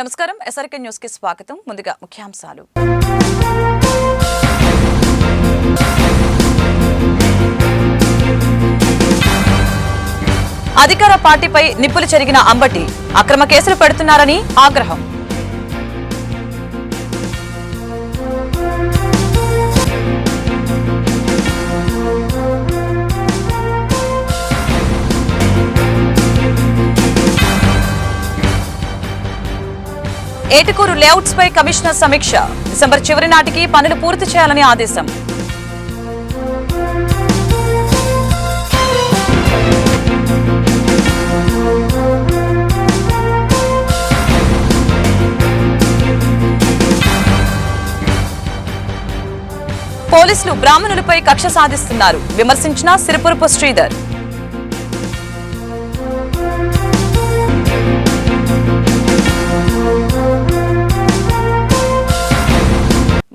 నమస్కారం. ఎస్ఆర్కే న్యూస్కి స్వాగతం. ముందుగా ముఖ్యాంశాలు. అధికార పార్టీపై నిప్పులు చెరిగిన అంబటి అక్రమ కేసులు పెడుతున్నారని ఆగ్రహం. ఏటుకూరు లేఅవుట్స్ పై కమిషనర్ సమీక్ష. డిసెంబర్ చివరి నాటికి పనులు పూర్తి చేయాలని ఆదేశం. పోలీసులు బ్రాహ్మణులపై కక్ష సాధిస్తున్నారు. విమర్శించిన Siripurapu Sridhar.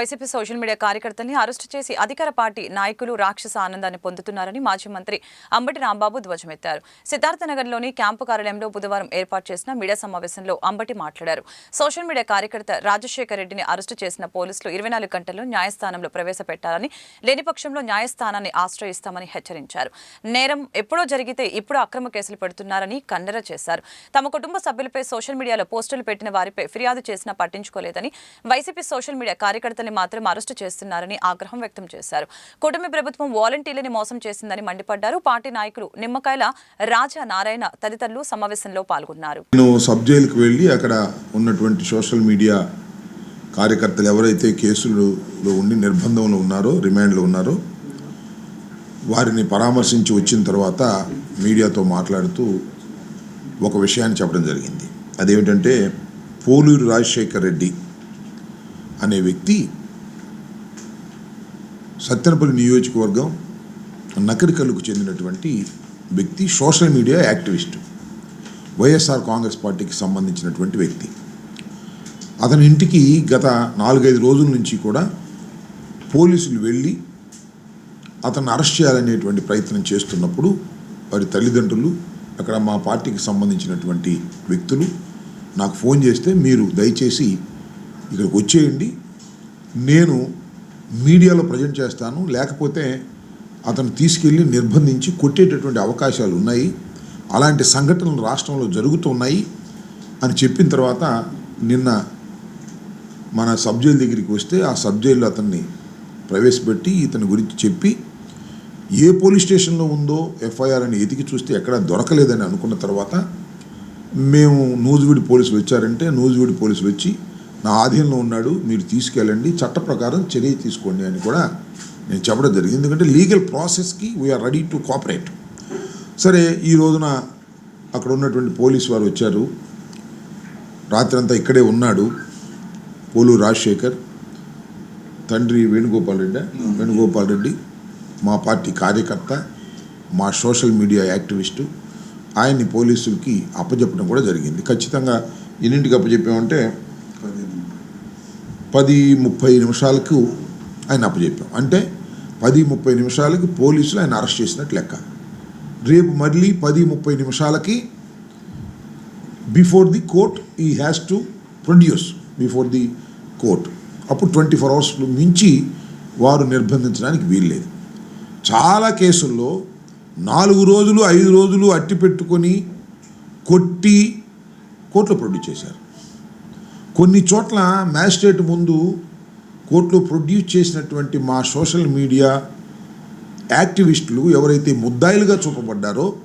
YCP social media కార్యకర్తల్ని అరెస్టు చేసి అధికార పార్టీ నాయకులు రాక్షస ఆనందాన్ని పొందుతున్నారని మాజీ మంత్రి అంబటి రాంబాబు ధ్వజమెత్తారు. సిద్ధార్థనగర్లోని క్యాంపు కార్యాలయంలో బుధవారం ఏర్పాటు చేసిన మీడియా సమావేశంలో అంబటి మాట్లాడారు. సోషల్ మీడియా కార్యకర్త రాజశేఖర్ రెడ్డిని అరెస్టు చేసిన పోలీసులు ఇరవై నాలుగు గంటల్లో న్యాయస్థానంలో ప్రవేశపెట్టాలని లేని పక్షంలో న్యాయస్థానాన్ని ఆశ్రయిస్తామని హెచ్చరించారు. నేరం ఎప్పుడో జరిగితే ఇప్పుడు అక్రమ కేసులు పెడుతున్నారని కన్నెర చేశారు. తమ కుటుంబ సభ్యులపై సోషల్ మీడియాలో పోస్టులు పెట్టిన వారిపై ఫిర్యాదు చేసినా పట్టించుకోలేదని వైసీపీ సోషల్ మీడియా కార్యకర్తల్ని మాత్రం అరెస్టు చేస్తున్నారని ఆగ్రహం వ్యక్తం చేశారు. కూటమి ప్రభుత్వం వాలంటీర్లని మోసం చేసిందని మండిపడ్డారు. పార్టీ నాయకులు నిమ్మకాయల రాజా నారాయణ తదితరులు సమావేశంలో పాల్గొన్నారు. నేను సబ్ జైలుకు వెళ్ళి అక్కడ ఉన్నటువంటి సోషల్ మీడియా కార్యకర్తలు ఎవరైతే కేసులలో ఉండి నిర్బంధంలో ఉన్నారో రిమాండ్లో ఉన్నారో వారిని పరామర్శించి వచ్చిన తర్వాత మీడియాతో మాట్లాడుతూ ఒక విషయాన్ని చెప్పడం జరిగింది. అదేమిటంటే పోలూరు రాజశేఖర్ రెడ్డి అనే వ్యక్తి సత్తెనపల్లి నియోజకవర్గం నకరికల్లుకు చెందినటువంటి వ్యక్తి social media activist YSR Congress పార్టీకి సంబంధించినటువంటి వ్యక్తి. అతని ఇంటికి గత నాలుగైదు రోజుల నుంచి కూడా పోలీసులు వెళ్ళి అతన్ని అరెస్ట్ చేయాలనేటువంటి ప్రయత్నం చేస్తున్నప్పుడు వారి తల్లిదండ్రులు అక్కడ మా పార్టీకి సంబంధించినటువంటి వ్యక్తులు నాకు ఫోన్ చేస్తే మీరు దయచేసి ఇక్కడికి వచ్చేయండి. నేను మీడియాలో ప్రజెంట్ చేస్తాను. లేకపోతే అతను తీసుకెళ్ళి నిర్బంధించి కొట్టేటటువంటి అవకాశాలు ఉన్నాయి. అలాంటి సంఘటనలు రాష్ట్రంలో జరుగుతున్నాయి అని చెప్పిన తర్వాత నిన్న మన సబ్ జైలు దగ్గరికి వస్తే ఆ సబ్ జైల్లో అతన్ని ప్రవేశపెట్టి ఇతని గురించి చెప్పి ఏ పోలీస్ స్టేషన్లో ఉందో ఎఫ్ఐఆర్ అని ఎతికి చూస్తే ఎక్కడా దొరకలేదని అనుకున్న తర్వాత మేము నూజివీడి పోలీసులు వచ్చారంటే నూజివీడి పోలీసులు వచ్చి నా ఆధీనంలో ఉన్నాడు మీరు తీసుకెళ్ళండి చట్ట ప్రకారం చర్య తీసుకోండి అని కూడా నేను చెప్పడం జరిగింది. ఎందుకంటే legal ప్రాసెస్కి we are ready to cooperate సరే ఈ రోజున అక్కడ ఉన్నటువంటి పోలీసు వారు వచ్చారు. రాత్రంతా ఇక్కడే ఉన్నాడు పోలు రాజశేఖర్ తండ్రి వేణుగోపాల్ రెడ్డి వేణుగోపాల్ రెడ్డి మా పార్టీ కార్యకర్త మా సోషల్ మీడియా యాక్టివిస్టు ఆయన్ని పోలీసులకి అప్పచెప్పడం కూడా జరిగింది. ఖచ్చితంగా ఎన్నింటికి అప్పచెప్పామంటే పది ముప్పై నిమిషాలకు ఆయన అప్పచెప్పాం అంటే పది ముప్పై నిమిషాలకి పోలీసులు ఆయన అరెస్ట్ చేసినట్టు లెక్క. రేపు మళ్ళీ పది ముప్పై నిమిషాలకి బిఫోర్ ది కోర్ట్ ఈ has to produce before the court. అప్పుడు ట్వంటీ ఫోర్ అవర్స్ మించి వారు నిర్బంధించడానికి వీల్లేదు. చాలా కేసుల్లో నాలుగు రోజులు ఐదు రోజులు అట్టి పెట్టుకొని కొట్టి కోర్టులో ప్రొడ్యూస్ చేశారు. కొన్ని చోట్ల మ్యాజిస్ట్రేట్ ముందు కోర్టులో ప్రొడ్యూస్ చేసినటువంటి మా సోషల్ మీడియా యాక్టివిస్టులు ఎవరైతే ముద్దాయిలుగా చూపబడ్డారో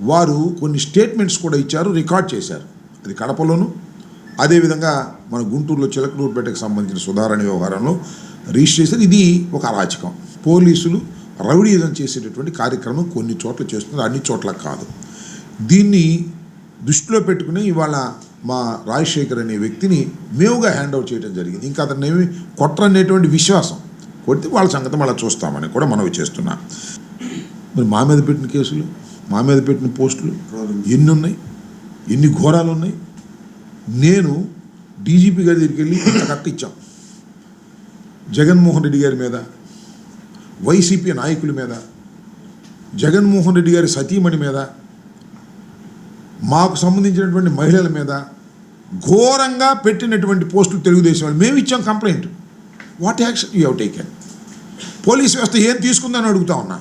వారు కొన్ని స్టేట్మెంట్స్ కూడా ఇచ్చారు రికార్డ్ చేశారు. అది కడపలోను అదేవిధంగా మన గుంటూరులో చిలకలూరుపేటకు సంబంధించిన సుధారణ వ్యవహారంలో రిజిస్ట్రేషన్ ఇది ఒక అరాచకం. పోలీసులు రౌడీజం చేసేటటువంటి కార్యక్రమం కొన్ని చోట్ల చేస్తున్నారు అన్ని చోట్ల కాదు. దీన్ని దృష్టిలో పెట్టుకుని ఇవాళ మా రాజశేఖర్ అనే వ్యక్తిని మేముగా హ్యాండ్ అవుట్ చేయడం జరిగింది. ఇంకా అతను ఏమి కొట్టరనేటువంటి విశ్వాసం కొడితే వాళ్ళ సంగతి మళ్ళీ చూస్తామని కూడా మనవి చేస్తున్నా. మరి మా మీద పెట్టిన కేసులు మా మీద పెట్టిన పోస్టులు ఎన్ని ఉన్నాయి ఎన్ని ఘోరాలు ఉన్నాయి నేను డీజీపీ గారి దగ్గరికి వెళ్ళి కట్ట ఇచ్చాం. జగన్మోహన్ రెడ్డి గారి మీద వైసీపీ నాయకుల మీద జగన్మోహన్ రెడ్డి గారి సతీమణి మీద మాకు సంబంధించినటువంటి మహిళల మీద ఘోరంగా పెట్టినటువంటి పోస్టులు తెలుగుదేశం వాళ్ళు. మేము ఇచ్చాం complaint. What action you have taken police వ్యవస్థ ఏం తీసుకుందని అడుగుతా ఉన్నా.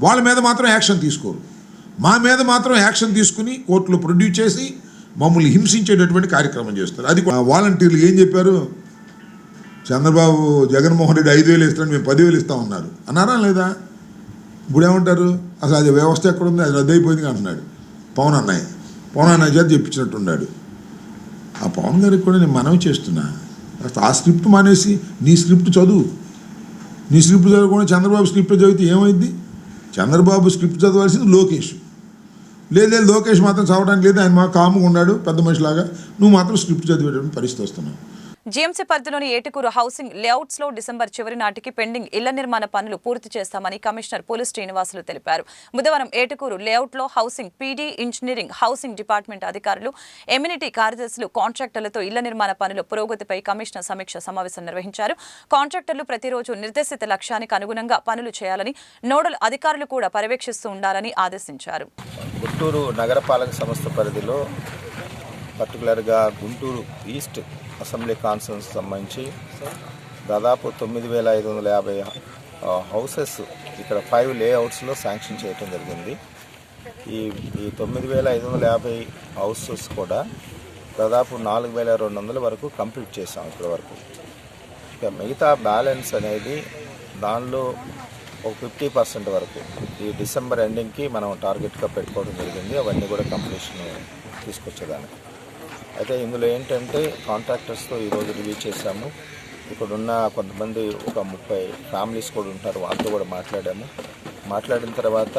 వాళ్ళ మీద మాత్రం యాక్షన్ తీసుకోరు. మా మీద మాత్రం యాక్షన్ తీసుకుని కోర్టులో ప్రొడ్యూస్ చేసి మమ్మల్ని హింసించేటటువంటి కార్యక్రమం చేస్తారు. అది వాలంటీర్లు ఏం చెప్పారు? చంద్రబాబు జగన్మోహన్ రెడ్డి ఐదు వేలు ఇస్తాను మేము పదివేలు ఇస్తామన్నారు అన్నారా లేదా? ఇప్పుడు ఏమంటారు? అసలు అది వ్యవస్థ ఎక్కడుంది అది రద్దయిపోయింది అంటున్నాడు పవన్ అన్నయ్య. పవన్ అన్నయ్య చేత చెప్పించినట్టున్నాడు ఆ పవన్ గారికి కూడా నేను మనవి చేస్తున్నా. ఆ స్క్రిప్ట్ మానేసి నీ స్క్రిప్ట్ చదువు. నీ స్క్రిప్ట్ చదవకుండా చంద్రబాబు స్క్రిప్ట్ చదివితే ఏమైంది? చంద్రబాబు స్క్రిప్ట్ చదవాల్సింది లోకేష్. లేదే లోకేష్ మాత్రం చదవడానికి లేదు ఆయన మా కాముగా ఉన్నాడు పెద్ద మనిషిలాగా. నువ్వు మాత్రం స్క్రిప్ట్ చదివేటువంటి పరిస్థితి వస్తున్నావు. జీఎంసీ పరిధిలోని ఏటుకూరు హౌసింగ్ లేఅవుట్స్లో డిసెంబర్ చివరి నాటికి పెండింగ్ ఇళ్ళ నిర్మాణ పనులు పూర్తి చేస్తామని కమిషనర్ పోలీస్ శ్రీనివాసులు తెలిపారు. బుధవారం ఏటుకూరు లేఅవుట్లో housing PD engineering housing department అధికారులు ఎమ్యూనిటీ కార్యదర్శులు కాంట్రాక్టర్లతో ఇళ్ళ నిర్మాణ పనుల పురోగతిపై కమిషనర్ సమీక్ష సమావేశం నిర్వహించారు. కాంట్రాక్టర్లు ప్రతిరోజు నిర్దేశిత లక్ష్యానికి అనుగుణంగా పనులు చేయాలని నోడల్ అధికారులు కూడా పర్యవేక్షిస్తూ ఉండాలని ఆదేశించారు. గుంటూరు నగరపాలక సంస్థ పరిధిలో పర్టికులర్గా గుంటూరు ఈస్ట్ అసెంబ్లీ కాన్ఫరెన్స్ సంబంధించి దాదాపు తొమ్మిది వేల ఐదు వందల యాభై హౌసెస్ ఇక్కడ ఫైవ్ లేఅవుట్స్లో శాంక్షన్ చేయటం జరిగింది. ఈ ఈ తొమ్మిది వేల ఐదు వందల యాభై హౌసెస్ కూడా దాదాపు నాలుగు వేల రెండు వందల వరకు కంప్లీట్ చేసాం ఇప్పటి వరకు. ఇక మిగతా బ్యాలెన్స్ అనేది దానిలో ఒక ఫిఫ్టీ పర్సెంట్ వరకు ఈ డిసెంబర్ ఎండింగ్కి మనం టార్గెట్గా పెట్టుకోవడం జరిగింది. అవన్నీ కూడా కంప్లీషన్ తీసుకొచ్చేదానికి. అయితే ఇందులో ఏంటంటే కాంట్రాక్టర్స్తో ఈరోజు రివ్యూ చేశాము. ఇక్కడున్న కొంతమంది ఒక ముప్పై ఫ్యామిలీస్ కూడా ఉంటారు. వాళ్ళతో కూడా మాట్లాడాము. మాట్లాడిన తర్వాత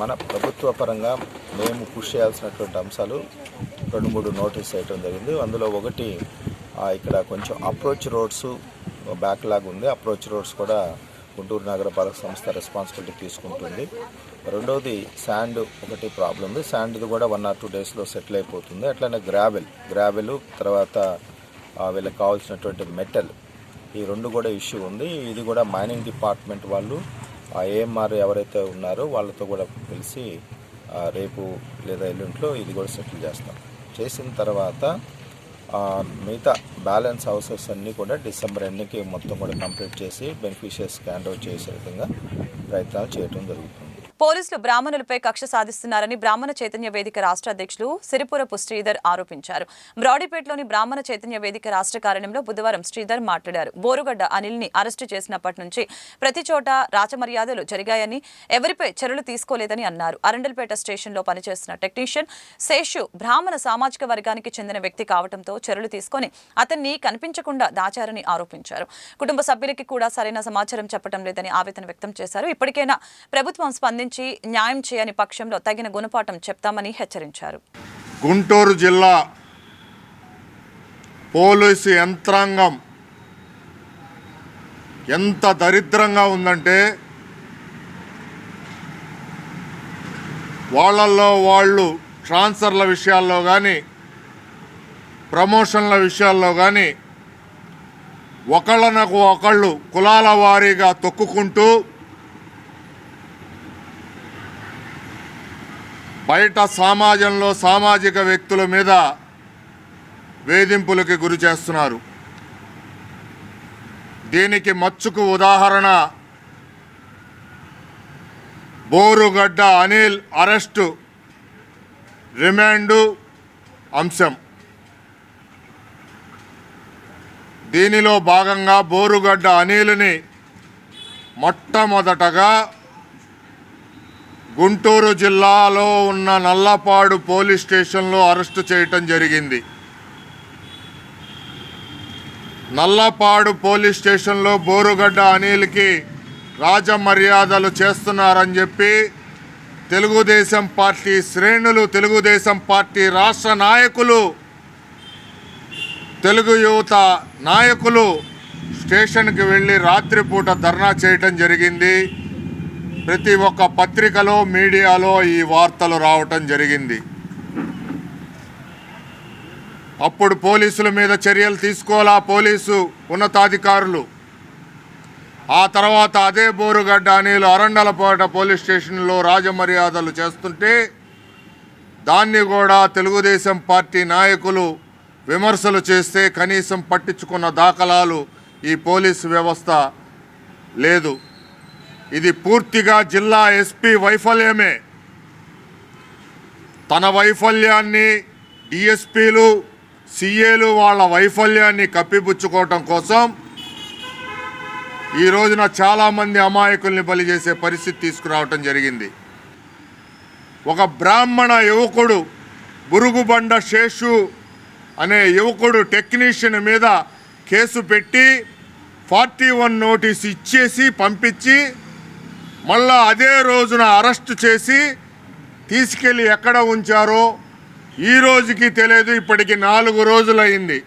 మన ప్రభుత్వ పరంగా మేము కృషి చేయాల్సినటువంటి అంశాలు రెండు మూడు నోటీస్ వేయటం జరిగింది. అందులో ఒకటి ఇక్కడ కొంచెం అప్రోచ్ రోడ్స్ బ్యాక్లాగ్ ఉంది. అప్రోచ్ రోడ్స్ కూడా గుంటూరు నగరపాలక సంస్థ రెస్పాన్సిబిలిటీ తీసుకుంటుంది. రెండవది శాండ్ ఒకటి ప్రాబ్లం ఉంది. శాండ్ది కూడా వన్ ఆర్ టూ డేస్లో సెటిల్ అయిపోతుంది. అట్లనే గ్రావెల్ గ్రావెల్ తర్వాత వీళ్ళకి కావాల్సినటువంటి మెటల్ ఈ రెండు కూడా ఇష్యూ ఉంది. ఇది కూడా మైనింగ్ డిపార్ట్మెంట్ వాళ్ళు ఆ ఏఎంఆర్ ఎవరైతే ఉన్నారో వాళ్ళతో కూడా కలిసి రేపు లేదా ఎల్లుంట్లో ఇది కూడా సెటిల్ చేస్తాం. చేసిన తర్వాత మిగతా బ్యాలెన్స్ హౌసెస్ అన్నీ కూడా డిసెంబర్ ఎన్నికి మొత్తం కూడా కంప్లీట్ చేసి బెనిఫిషియర్స్కి హ్యాండ్ ఓవర్ చేసే విధంగా ప్రయత్నాలు చేయడం జరుగుతుంది. పోలీసులు బ్రాహ్మణులపై కక్ష సాధిస్తున్నారని బ్రాహ్మణ చైతన్య వేదిక రాష్ట్ర అధ్యక్షులు సిరిపురపు శ్రీధర్ ఆరోపించారు. బ్రాడీపేటలోని బ్రాహ్మణ చైతన్య వేదిక రాష్ట్ర కార్యాలయంలో బుధవారం శ్రీధర్ మాట్లాడారు. బోరుగడ్డ అనిల్ని అరెస్టు చేసినప్పటి నుంచి ప్రతి చోట రాచమర్యాదలు జరిగాయని ఎవరిపై చర్యలు తీసుకోలేదని అన్నారు. అరండల్పేట స్టేషన్లో పనిచేస్తున్న టెక్నీషియన్ శేషు బ్రాహ్మణ సామాజిక వర్గానికి చెందిన వ్యక్తి కావడంతో చర్యలు తీసుకొని అతన్ని కనిపించకుండా దాచారని ఆరోపించారు. కుటుంబ సభ్యులకి కూడా సరైన సమాచారం చెప్పడం లేదని ఆవేదన వ్యక్తం చేశారు. ఇప్పటికైనా ప్రభుత్వం స్పందించి న్యాయం చేయని పక్షంలో తగిన గుణపాఠం చెప్తామని హెచ్చరించారు. గుంటూరు జిల్లా పోలీసు యంత్రాంగం ఎంత దరిద్రంగా ఉందంటే వాళ్ళల్లో వాళ్ళు ట్రాన్స్ఫర్ల విషయాల్లో కానీ ప్రమోషన్ల విషయాల్లో కానీ ఒకళ్ళనకు ఒకళ్ళు కులాల వారీగా తొక్కుకుంటూ బయట సమాజంలో సామాజిక వ్యక్తుల మీద వేధింపులకి గురి చేస్తున్నారు. దీనికి మచ్చుకు ఉదాహరణ బోరుగడ్డ అనిల్ అరెస్టు రిమాండు అంశం. దీనిలో భాగంగా బోరుగడ్డ అనిల్ని మొట్టమొదటగా గుంటూరు జిల్లాలో ఉన్న నల్లపాడు పోలీస్ స్టేషన్లో అరెస్టు చేయటం జరిగింది. నల్లపాడు పోలీస్ స్టేషన్లో బోరుగడ్డ అనిల్కి రాజమర్యాదలు చేస్తున్నారని చెప్పి తెలుగుదేశం పార్టీ శ్రేణులు తెలుగుదేశం పార్టీ రాష్ట్ర నాయకులు తెలుగు యువత నాయకులు స్టేషన్కి వెళ్ళి రాత్రిపూట ధర్నా చేయటం జరిగింది. ప్రతి ఒక్క పత్రికలో మీడియాలో ఈ వార్తలు రావటం జరిగింది. అప్పుడు పోలీసుల మీద చర్యలు తీసుకోవాలా? పోలీసు ఉన్నతాధికారులు. ఆ తర్వాత అదే బోరుగడ్డ అనిలు అరండలపేట పోలీస్ స్టేషన్లో రాజమర్యాదలు చేస్తుంటే దాన్ని కూడా తెలుగుదేశం పార్టీ నాయకులు విమర్శలు చేస్తే కనీసం పట్టించుకున్న దాఖలాలు ఈ పోలీసు వ్యవస్థ లేదు. ఇది పూర్తిగా జిల్లా ఎస్పీ వైఫల్యమే. తన వైఫల్యాన్ని డిఎస్పీలు సిఏలు వాళ్ళ వైఫల్యాన్ని కప్పిపుచ్చుకోవటం కోసం ఈ రోజున చాలామంది అమాయకుల్ని బలి చేసే పరిస్థితి తీసుకురావటం జరిగింది. ఒక బ్రాహ్మణ యువకుడు బురుగుబండ శేషు అనే యువకుడు టెక్నీషియన్ మీద కేసు పెట్టి ఫార్టీ వన్ నోటీస్ ఇచ్చేసి పంపించి మళ్ళా అదే రోజున అరెస్ట్ చేసి తీసుకెళ్ళి ఎక్కడ ఉంచారో ఈ రోజుకి తెలియదు ఇప్పటికి నాలుగు రోజులైంది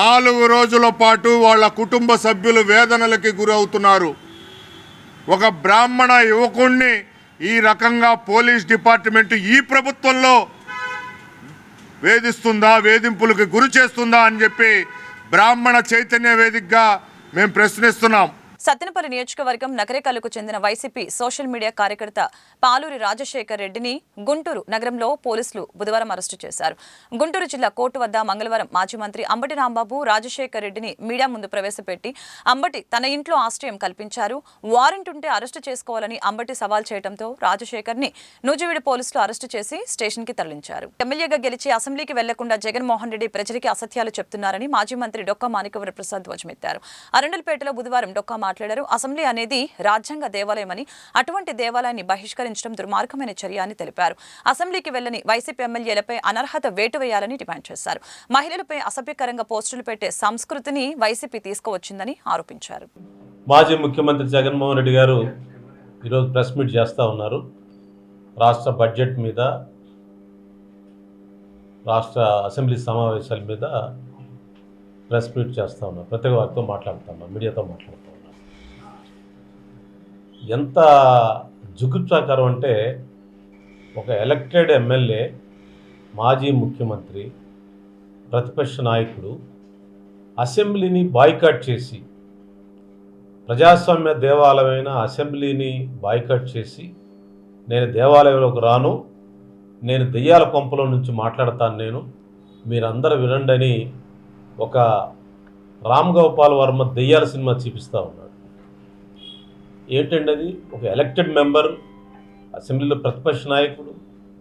నాలుగు రోజుల పాటు వాళ్ళ కుటుంబ సభ్యులు వేదనలకి గురవుతున్నారు. ఒక బ్రాహ్మణ యువకుణ్ణి ఈ రకంగా పోలీస్ డిపార్ట్మెంట్ ఈ ప్రభుత్వంలో వేధిస్తుందా వేధింపులకు గురి చేస్తుందా అని చెప్పి బ్రాహ్మణ చైతన్య వేదికగా మేము ప్రశ్నిస్తున్నాం. సత్తెనపల్లి నియోజకవర్గం నకరేకల్లుకు చెందిన వైసీపీ సోషల్ మీడియా కార్యకర్త పాలూరి రాజశేఖర్ రెడ్డిని గుంటూరు నగరంలో పోలీసులు బుధవారం అరెస్టు చేశారు. గుంటూరు జిల్లా కోర్టు వద్ద మంగళవారం మాజీ మంత్రి అంబటి రాంబాబు రాజశేఖర్ రెడ్డిని మీడియా ముందు ప్రవేశపెట్టి అంబటి తన ఇంట్లో ఆశ్రయం కల్పించారు. వారెంట్ ఉంటే అరెస్టు చేసుకోవాలని అంబటి సవాల్ చేయడంతో రాజశేఖర్ని నూజివీడు పోలీసులు అరెస్టు చేసి స్టేషన్కి తరలించారు. ఎమ్మెల్యేగా గెలిచి అసెంబ్లీకి వెళ్ళకుండా జగన్మోహన్ రెడ్డి ప్రజలకి అసత్యాలు చెప్తున్నారని మాజీ మంత్రి డొక్కా మాణికవర ప్రసాద్ ధ్వజమెత్తారు. అరండల్పేటలో బుధవారం డొక్కా మాట్లాడారు. అసెంబ్లీ అనేది రాజ్యాంగ దేవాలయమని అటువంటి దేవాలయాన్ని బహిష్కరించడం దుర్మార్గమైన చర్య అని తెలిపారు. అసెంబ్లీకి వెళ్ళని వైసీపీ ఎమ్మెల్యేలపై అనర్హత వేటు వేయాలని డిమాండ్ చేశారు. మహిళలపై అసభ్యకరంగా పోస్టులు పెట్టే సంస్కృతిని వైసీపీ తీసుకువచ్చిందని ఆరోపించారు. మాజీ ముఖ్యమంత్రి జగన్మోహన్ రెడ్డి గారు ఈరోజు ప్రెస్ మీట్ చేస్తూ ఉన్నారు. రాష్ట్ర బడ్జెట్ మీద రాష్ట్ర అసెంబ్లీ సమావేశాల మీద ప్రెస్ మీట్ చేస్తూ ఉన్నారు. ప్రతి వారితో మాట్లాడుతున్నాం మీడియాతో మాట్లాడుతున్నాం ఎంత జుగుప్సాకరం అంటే ఒక ఎలక్టెడ్ ఎమ్మెల్యే మాజీ ముఖ్యమంత్రి ప్రతిపక్ష నాయకుడు అసెంబ్లీని బాయ్కాట్ చేసి ప్రజాస్వామ్య దేవాలయమైన అసెంబ్లీని బాయ్కాట్ చేసి నేను దేవాలయంలోకి రాను నేను దెయ్యాల కొంపలో నుంచి మాట్లాడతాను నేను మీరందరూ వినండి అని ఒక రామ్ గోపాల్ వర్మ దెయ్యాల సినిమా చూపిస్తూ ఉన్నాడు. ఏంటండి అది ఒక ఎలక్టెడ్ మెంబర్ అసెంబ్లీలో ప్రతిపక్ష నాయకుడు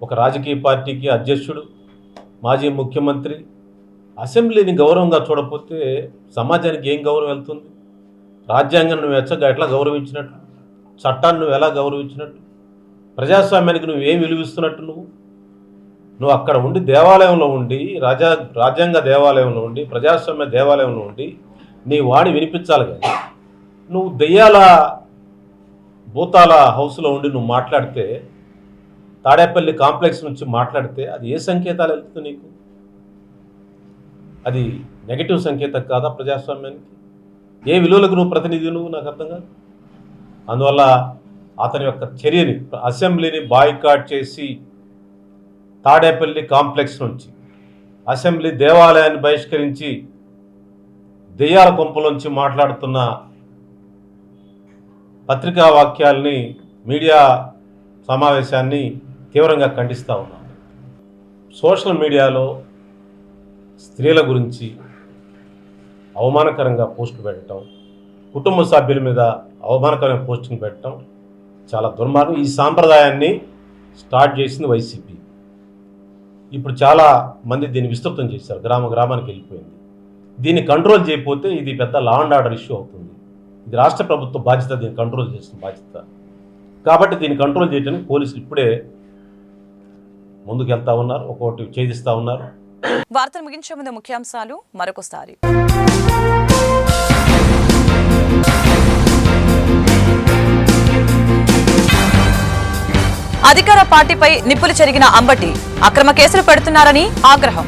ఒక రాజకీయ పార్టీకి అధ్యక్షుడు మాజీ ముఖ్యమంత్రి. అసెంబ్లీని గౌరవంగా చూడకపోతే సమాజానికి ఏం గౌరవం వెళ్తుంది? రాజ్యాంగం నువ్వు ఎచ్చగా ఎట్లా గౌరవించినట్టు? చట్టాన్ని నువ్వు ఎలా గౌరవించినట్టు? ప్రజాస్వామ్యానికి నువ్వు ఏం విలువిస్తున్నట్టు నువ్వు? నువ్వు అక్కడ ఉండి దేవాలయంలో ఉండి రాజా రాజ్యాంగ దేవాలయంలో ఉండి ప్రజాస్వామ్య దేవాలయంలో ఉండి నీ వాణి వినిపించాలి కానీ నువ్వు దెయ్యాల భూతాల హౌస్లో ఉండి నువ్వు మాట్లాడితే తాడేపల్లి కాంప్లెక్స్ నుంచి మాట్లాడితే అది ఏ సంకేతాలు వెళ్తుంది నీకు? అది నెగటివ్ సంకేతం కాదా ప్రజాస్వామ్యానికి? ఏ విలువలకు నువ్వు ప్రతినిధి నువ్వు నాకు అర్థం కాదు. అందువల్ల అతని యొక్క చర్యని అసెంబ్లీని బాయ్కాట్ చేసి తాడేపల్లి కాంప్లెక్స్ నుంచి అసెంబ్లీ దేవాలయాన్ని బహిష్కరించి దెయ్యాల కొంపలోంచి మాట్లాడుతున్న పత్రికా వాక్యాల్ని మీడియా సమావేశాన్ని తీవ్రంగా ఖండిస్తూ ఉన్నాం. సోషల్ మీడియాలో స్త్రీల గురించి అవమానకరంగా పోస్టులు పెట్టడం కుటుంబ సభ్యుల మీద అవమానకరమైన పోస్టింగ్ పెట్టడం చాలా దుర్మార్గం. ఈ సాంప్రదాయాన్ని స్టార్ట్ చేసింది వైసీపీ. ఇప్పుడు చాలా మంది దీన్ని విస్తృతం చేశారు. గ్రామ గ్రామానికి వెళ్ళిపోయింది. దీన్ని కంట్రోల్ చేయకపోతే ఇది పెద్ద లా అండ్ ఆర్డర్ ఇష్యూ అవుతుంది. ఇది రాష్ట్ర ప్రభుత్వ బాధ్యత దీన్ని కంట్రోల్ చేసిన బాధ్యత. కాబట్టి దీన్ని కంట్రోల్ చేయడానికి పోలీసులు ఇప్పుడే ముందుకెళ్తా ఉన్నారు ఒక్కొక్కటి ఛేదిస్తూ ఉన్నారు. వార్తలు ముగించే ముందు ముఖ్యాంశాలు మరొకసారి. అధికార పార్టీపై నిప్పులు చెరిగిన అంబటి అక్రమ కేసులు పెడుతున్నారని ఆగ్రహం.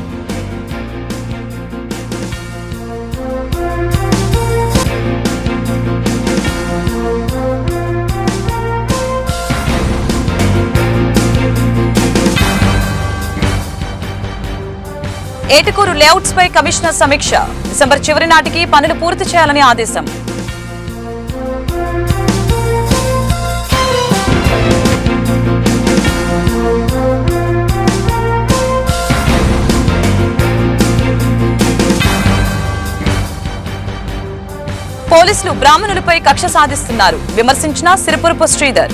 ఏటకూరు లేఅవుట్స్ పై కమిషనర్ సమీక్ష. డిసెంబర్ చివరి నాటికి పనులు పూర్తి చేయాలని ఆదేశం. పోలీసులు బ్రాహ్మణులపై కక్ష సాధిస్తున్నారు. విమర్శించిన సిరిపురపు శ్రీధర్.